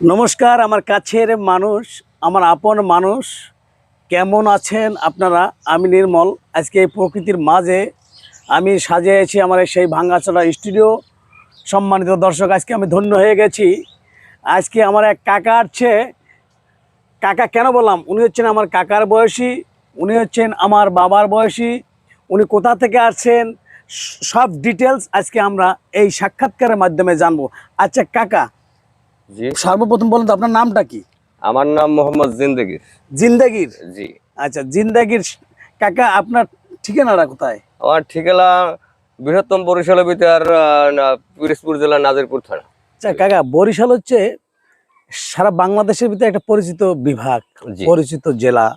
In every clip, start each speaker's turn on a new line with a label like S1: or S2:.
S1: নমস্কার, আমার কাছের মানুষ, আমার আপন মানুষ, কেমন আছেন আপনারা? আমি নির্মল। আজকে এই প্রকৃতির মাঝে আমি সাজিয়েছি আমার সেই ভাঙ্গাচড়া স্টুডিও। সম্মানিত দর্শক, আজকে আমি ধন্য হয়ে গেছি। আজকে আমার এক কাকা আছে। কাকা কেন বললাম? উনি হচ্ছেন আমার কাকার বয়সী, উনি হচ্ছেন আমার বাবার বয়সী, উনি কোথা থেকে আসছেন? সব ডিটেলস আজকে আমরা এই সাক্ষাৎকারের মাধ্যমে জানব। আচ্ছা কাকা
S2: জি।
S1: সর্বপ্রথম বলুন তো আপনার নামটা কি?
S2: আমার নাম মোহাম্মদ জিন্দেগির।
S1: জিন্দাগির?
S2: জি।
S1: আচ্ছা জিন্দাগির কাকা আপনার ঠিকানাটা কোথায়?
S2: আমার ঠিকানা বৃহত্তম বরিশালের ভিতর আহ, না- পিরোজপুর জেলা নাজিরপুর থানা।
S1: আচ্ছা কাকা বরিশাল হচ্ছে সারা বাংলাদেশের ভিতরে একটা পরিচিত বিভাগ পরিচিত জেলা।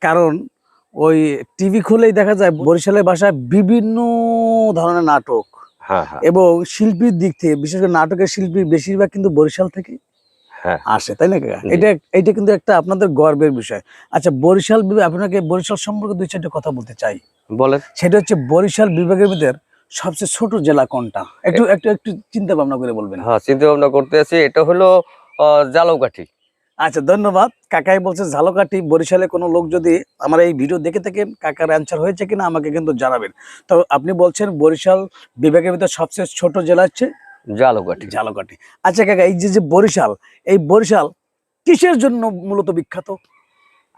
S1: কারণ ওই টিভি খুলেই দেখা যায় বরিশালের ভাষায় বিভিন্ন ধরনের নাটক। এবং শিল্পীর দিক থেকে বিশেষ করে নাটকের শিল্পী বেশিরভাগ কিন্তু বরিশাল থেকে
S2: হ্যাঁ।
S1: আসে তাই না এটা এটা কিন্তু একটা আপনাদের গর্বের বিষয়। আচ্ছা বরিশাল বিভাগ আপনাকে বরিশাল সম্পর্কে দুই চারটে কথা বলতে চাই।
S2: বলেন।
S1: সেটা হচ্ছে বরিশাল বিভাগের ভিতর সবচেয়ে ছোট জেলা কোনটা? একটু একটু একটু চিন্তা ভাবনা করে বলবেন।
S2: হ্যাঁ চিন্তা ভাবনা করতে আছি এটা হলো জালৌকাঠি
S1: আচ্ছা ধন্যবাদ। কাকাই বলছে ঝালকাঠি বরিশালে কোনো লোক যদি আমার এই ভিডিও দেখে থাকেন কাকার অ্যান্সার হয়েছে কিনা আমাকে কিন্তু জানাবেন। তো আপনি বলছেন বরিশাল বিভাগের ভিতর সবচেয়ে ছোট জেলা হচ্ছে
S2: জালৌকাঠি
S1: ঝালকাঠি। আচ্ছা কাকা এই যে যে বরিশাল এই বরিশাল কিসের জন্য মূলত বিখ্যাত?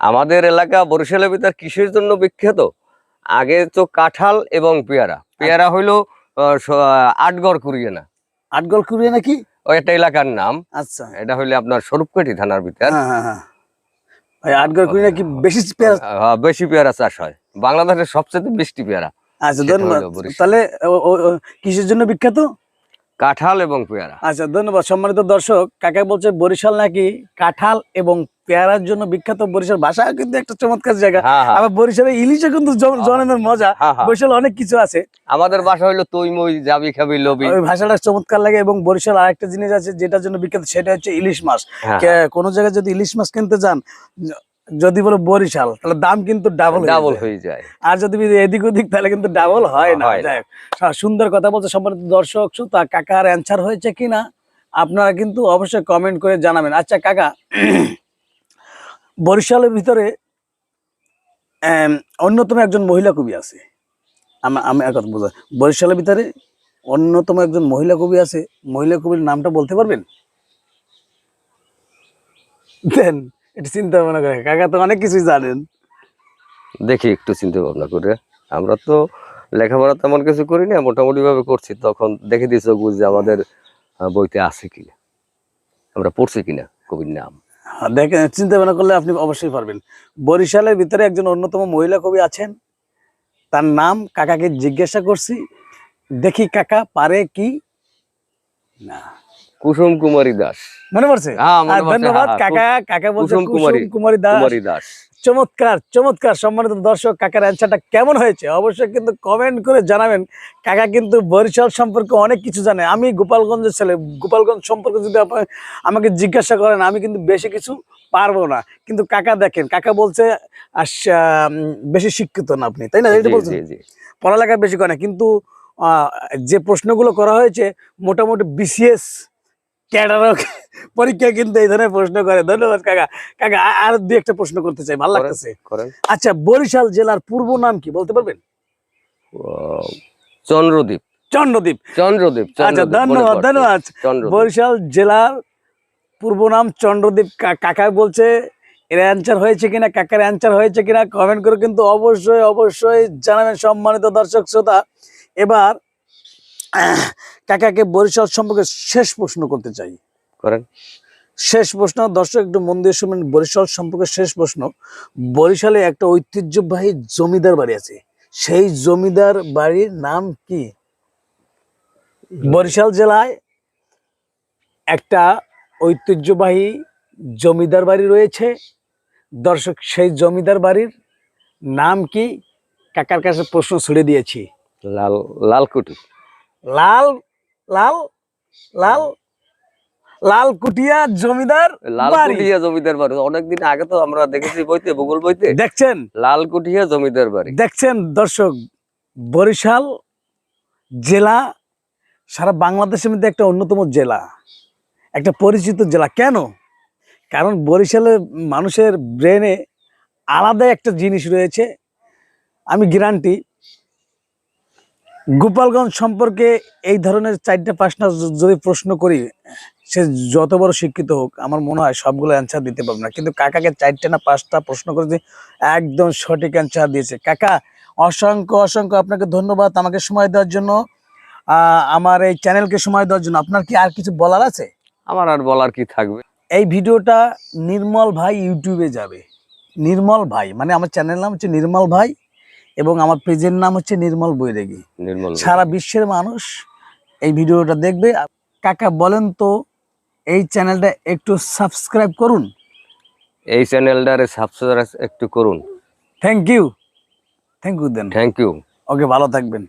S2: আমাদের এলাকা বরিশালের ভিতর কিসের জন্য বিখ্যাত? আগে তো কাঁঠাল এবং পেয়ারা। পেয়ারা হইল আহ, স- আটগড় কুরিয়ানা
S1: আটগল কুড়িয়ে নাকি
S2: ওই একটা এলাকার নাম।
S1: আচ্ছা।
S2: এটা হইলে আপনার স্বরূপকাঠি থানার ভিতর।
S1: হ্যাঁ হ্যাঁ হ্যাঁ। নাকি বেশি
S2: পেয়ারা? বেশি পেয়ারা চাষ হয়। বাংলাদেশের সবচেয়ে বেশি পেয়ারা।
S1: আচ্ছা ধন্যবাদ। তাহলে কিসের জন্য বিখ্যাত?
S2: কাঁঠাল এবং পেয়ারা।
S1: আচ্ছা ধন্যবাদ। সম্মানিত দর্শক কাকা বলছে বরিশাল নাকি কাঁঠাল এবং পেয়ারার জন্য বিখ্যাত বরিশাল ভাষা? কিন্তু একটা চমৎকার জায়গা।
S2: হ্যাঁ হ্যাঁ।
S1: আবার বরিশালে ইলিশে কিন্তু জন- জনমের মজা।
S2: হ্যাঁ, হ্যাঁ।
S1: বরিশাল অনেক কিছু আছে।
S2: আমাদের বাসা হইল তুই মই যাবি খাবি লবি।
S1: ওই ভাষাটা চমৎকার লাগে এবং বরিশাল আরেকটা জিনিস আছে যেটার জন্য বিখ্যাত সেটা হচ্ছে ইলিশ মাছ। কোনো জায়গায় যদি ইলিশ মাছ কিনতে যান যদি বলো বরিশাল তাহলে দাম কিন্তু ডাবল
S2: ডাবল হয়ে যায়।
S1: আর যদি এদিক ওদিক তাহলে কিন্তু ডাবল হয় না। সুন্দর কথা বলছে সম্মানিত দর্শক শ্রোতা কাকার অ্যান্সার হয়েছে কিনা আপনারা কিন্তু অবশ্যই কমেন্ট করে জানাবেন। আচ্ছা কাকা বরিশালের ভিতরে অন্যতম একজন মহিলা কবি আছে। আমা- আমি এক কথা বোঝা বরিশালের ভিতরে অন্যতম একজন মহিলা কবি আছে। মহিলা কবির নামটা বলতে পারবেন? দেন। এটা চিন্তা ভাবনা করে। কাকা তো অনেক কিছুই জানেন।
S2: দেখি একটু চিন্তা ভাবনা করে। আমরা তো লেখাপড়া তেমন কিছু করি না মোটামুটি ভাবে করছি। তখন দেখে দিয়েছে যে আমাদের বইতে আছে কিনা। আমরা পড়ছি কিনা কবির নাম।
S1: হ্যাঁ, দেখেন চিন্তা ভাবনা করলে আপনি অবশ্যই পারবেন। বরিশালের ভিতরে একজন অন্যতম মহিলা কবি আছেন। তার নাম কাকাকে জিজ্ঞাসা করছি দেখি কাকা পারে কি? না।
S2: কুসুম কুমারী দাস।
S1: মনে পড়ছে?
S2: হ্যাঁ,
S1: আর
S2: পড়ছে,
S1: ধন্যবাদ
S2: হ্যাঁ,
S1: কাকা কাকা বলছে
S2: কুসুম কুমারী
S1: দাস।
S2: কুমারী দাস।
S1: চমৎকার চমৎকার সম্মানিত দর্শক কাকার অ্যান্সারটা কেমন হয়েছে? অবশ্যই কিন্তু কমেন্ট করে জানাবেন। কাকা কিন্তু বরিশাল সম্পর্কে অনেক কিছু জানে। আমি গোপালগঞ্জের ছেলে। গোপালগঞ্জ সম্পর্কে যদি আমাকে জিজ্ঞাসা করেন আমি কিন্তু বেশি কিছু পারব না। কিন্তু কাকা দেখেন কাকা বলছে বেশি শিক্ষিত না আপনি তাই না? এটা বলছেন। পড়ালেখা বেশি করে না কিন্তু আহ, যে প্রশ্নগুলো করা হয়েছে মোটামুটি বিসিএস ক্যাডারও পরীক্ষা কিন্তু এই ধরনের প্রশ্ন করে। ধন্যবাদ কাকা। কাকা আর দুই একটা প্রশ্ন করতে চাই ভালো লাগতেছে। আচ্ছা বরিশাল জেলার পূর্ব নাম কি বলতে পারবেন?
S2: চন্দ্রদ্বীপ।
S1: চন্দ্রদ্বীপ।
S2: চন্দ্রদ্বীপ
S1: আচ্ছা ধন্যবাদ ধন্যবাদ। বরিশাল জেলার পূর্ব নাম চন্দ্রদ্বীপ। কাকা বলছে এর অ্যান্সার হয়েছে কিনা কাকার অ্যান্সার হয়েছে কিনা কমেন্ট করে কিন্তু অবশ্যই অবশ্যই জানাবেন সম্মানিত দর্শক শ্রোতা। এবার কাকাকে বরিশাল সম্পর্কে শেষ প্রশ্ন করতে চাই।
S2: করেন।
S1: শেষ প্রশ্ন দর্শক একটু মন দিয়ে শুনবেন বরিশাল সম্পর্কে শেষ প্রশ্ন। বরিশালে একটা ঐতিহ্যবাহী জমিদার বাড়ি আছে। সেই জমিদার বাড়ির নাম কি? বরিশাল জেলায় একটা ঐতিহ্যবাহী জমিদার বাড়ি রয়েছে। দর্শক সেই জমিদার বাড়ির নাম কি? কাকার কাছে প্রশ্ন ছুড়ে দিয়েছি।
S2: লাল লালকুটি
S1: লাল লাল লাল লাল কুটিয়া জমিদার লাল
S2: লালকুটিয়া জমিদার বাড়ি। অনেকদিন আগে তো আমরা দেখেছি বইতে ভূগোল বইতে।
S1: দেখছেন?
S2: লালকুটিয়া জমিদার বাড়ি।
S1: দেখছেন দর্শক? বরিশাল জেলা সারা বাংলাদেশের মধ্যে একটা অন্যতম জেলা। একটা পরিচিত জেলা। কেন? কারণ বরিশালের মানুষের ব্রেনে আলাদা একটা জিনিস রয়েছে। আমি গ্যারান্টি গোপালগঞ্জ সম্পর্কে এই ধরনের চারটা পাঁচটা যদি প্রশ্ন করি সে যত বড় শিক্ষিত হোক আমার মনে হয় সবগুলো অ্যান্সার দিতে পারবে না। কিন্তু কাকাকে চারটে না পাঁচটা প্রশ্ন করেছে একদম সঠিক অ্যান্সার দিয়েছে। কাকা অসংখ্য অসংখ্য আপনাকে ধন্যবাদ আমাকে সময় দেওয়ার জন্য। আমার এই চ্যানেলকে সময় দেওয়ার জন্য। আপনার কি আর কিছু বলার আছে?
S2: আমার আর বলার কি থাকবে?
S1: এই ভিডিওটা নির্মল ভাই ইউটিউবে যাবে। নির্মল ভাই মানে আমার চ্যানেল নাম হচ্ছে নির্মল ভাই। এবং আমার পেজের নাম হচ্ছে নির্মল বৈরাগী।
S2: নির্মল
S1: সারা বিশ্বের মানুষ এই ভিডিওটা দেখবে। কাকা বলেন তো এই চ্যানেলটা একটু সাবস্ক্রাইব করুন।
S2: এই চ্যানেলটারে সাবস্ক্রাইব একটু করুন।
S1: Thank you thank you then
S2: thank you
S1: okay ভালো থাকবেন।